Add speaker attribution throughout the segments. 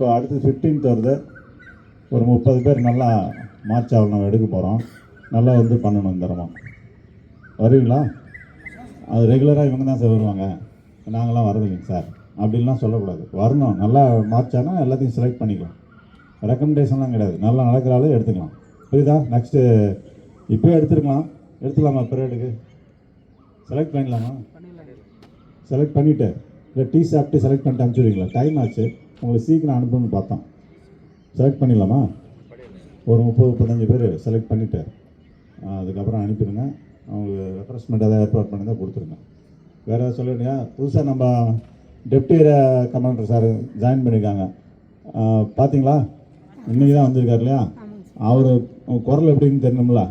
Speaker 1: இப்போ அடுத்து ஃபிஃப்டீன்த் வருது. ஒரு முப்பது பேர் நல்லா மார்ச் ஆகணும் நம்ம எடுக்க போகிறோம் நல்லா வந்து பண்ணணும் இந்த தரமாக வருவீங்களா? அது ரெகுலராக இவங்க தான் சார் வருவாங்க. நாங்களாம் வரதில்லைங்க சார் அப்படின்லாம் சொல்லக்கூடாது. வரணும். நல்லா மார்ச் ஆனால் எல்லாத்தையும் செலக்ட் பண்ணிக்கலாம். ரெக்கமெண்டேஷன்லாம் கிடையாது. நல்லா நடக்கிறாலும் எடுத்துக்கலாம். புரியுதா? நெக்ஸ்ட்டு இப்போயே எடுத்துருக்கலாம். எடுத்துக்கலாமா பீரியடுக்கு செலக்ட் பண்ணிடலாமா? செலக்ட் பண்ணிவிட்டு இல்லை டீ சாப்பிட்டு செலக்ட் பண்ணிட்டு அனுப்பிச்சுடுவீங்களா டைம் ஆச்சு. உங்களுக்கு சீக்கிரம் அனுப்பணும்னு பார்த்தோம். செலக்ட் பண்ணிடலாமா? ஒரு முப்பது முப்பத்தஞ்சு பேர் செலக்ட் பண்ணிவிட்டு அதுக்கப்புறம் அனுப்பிடுங்க. அவங்களுக்கு ரெஃப்ரெஷ்மெண்ட் எதாவது ஏற்பாடு பண்ணி தான் கொடுத்துருங்க. வேறு ஏதாவது சொல்லிடுங்க புதுசாக நம்ம டெப்டி கமாண்டர் சார் ஜாயின் பண்ணியிருக்காங்க. பார்த்தீங்களா இன்றைக்கி தான் வந்திருக்காரு இல்லையா? அவர் குரல் எப்படின்னு தெரியணும்ல?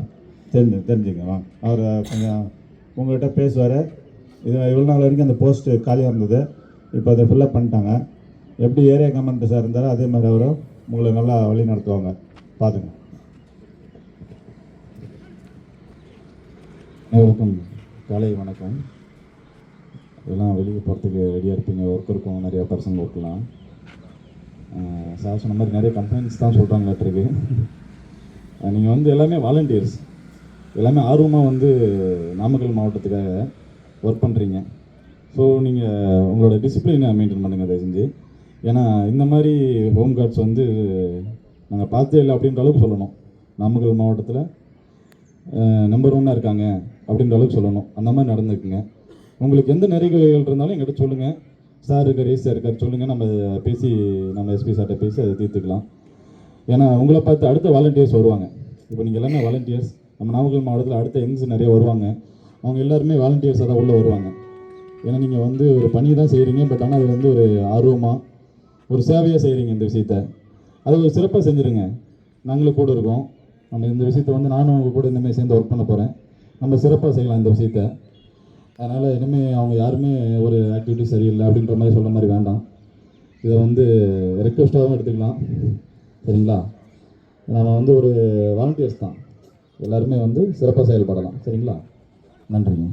Speaker 1: தெரிஞ்சு தெரிஞ்சுங்க வாங்க அவர் கொஞ்சம் உங்கள்கிட்ட பேசுவார். இது இவ்வளோ நாள் வரைக்கும் அந்த போஸ்ட்டு காலியாக இருந்தது. இப்போ அதை ஃபில்லப் பண்ணிட்டாங்க. எப்படி ஏரியா கமாண்டர் சார் இருந்தாரோ அதே மாதிரி அவரும் உங்களை நல்லா வழி நடத்துவாங்க. பார்த்துங்க. அனைவருக்கும் காலை வணக்கம். எல்லாம் வெளியே போகிறதுக்கு ரெடியாக இருப்பீங்க. ஒர்க் இருக்கும் நிறையா பர்சன் ஒர்க்லாம் சார் சொன்ன மாதிரி நிறைய கம்பெனிஸ் தான் சொல்கிறாங்களாட்டிருக்கு நீங்கள் வந்து எல்லாமே வாலண்டியர்ஸ் எல்லாமே ஆர்வமாக வந்து நாமக்கல் மாவட்டத்துக்காக ஒர்க் பண்ணுறீங்க ஸோ நீங்கள் உங்களோட டிசிப்ளினை மெயின்டைன் பண்ணுங்கள் தயவு செஞ்சு. ஏன்னா இந்த மாதிரி ஹோம் கார்ட்ஸ் வந்து நாங்கள் பார்த்தே இல்லை அப்படின்ற அளவுக்கு சொல்லணும். நாமக்கல் மாவட்டத்தில் நம்பர் ஒன்னாக இருக்காங்க அப்படின்ற அளவுக்கு சொல்லணும். அந்த மாதிரி நடந்துக்குங்க. உங்களுக்கு எந்த நெறிகள் இருந்தாலும் எங்கிட்ட சொல்லுங்கள் சார் இருக்கார் ஏசியாக இருக்கார் சொல்லுங்கள் நம்ம பேசி நம்ம எஸ்பி சார்கிட்ட பேசி அதை தீர்த்துக்கலாம். ஏன்னா உங்களை பார்த்து அடுத்த வாலண்டியர்ஸ் வருவாங்க. இப்போ நீங்கள் எல்லாமே வாலண்டியர்ஸ் நம்ம நாமக்கல் மாவட்டத்தில் அடுத்த யங்ஸ் நிறைய வருவாங்க. அவங்க எல்லாருமே வாலண்டியர்ஸாக தான் உள்ளே வருவாங்க. ஏன்னா நீங்கள் வந்து ஒரு பணி தான் செய்கிறீங்க பட் ஆனால் அது வந்து ஒரு ஆர்வமாக ஒரு சேவையாக செய்கிறீங்க இந்த விஷயத்த. அது ஒரு சிறப்பாக செஞ்சுருங்க. நாங்களும் கூட இருக்கோம். நம்ம இந்த விஷயத்தை வந்து நானும் உங்கள் கூட இனிமேல் சேர்ந்து ஒர்க் பண்ண போகிறேன் நம்ம சிறப்பாக செய்யலாம் இந்த விஷயத்த. அதனால் இனிமேல் அவங்க யாருமே ஒரு ஆக்டிவிட்டி சரியில்லை அப்படின்ற மாதிரி சொல்கிற மாதிரி வேண்டாம். இதை வந்து ரெக்வஸ்ட்டாகவும் எடுத்துக்கலாம். சரிங்களா? நம்ம வந்து ஒரு வாலண்டியர்ஸ் தான். எல்லாருமே வந்து சிறப்பாக செயல்படலாம். சரிங்களா? நன்றிங்க.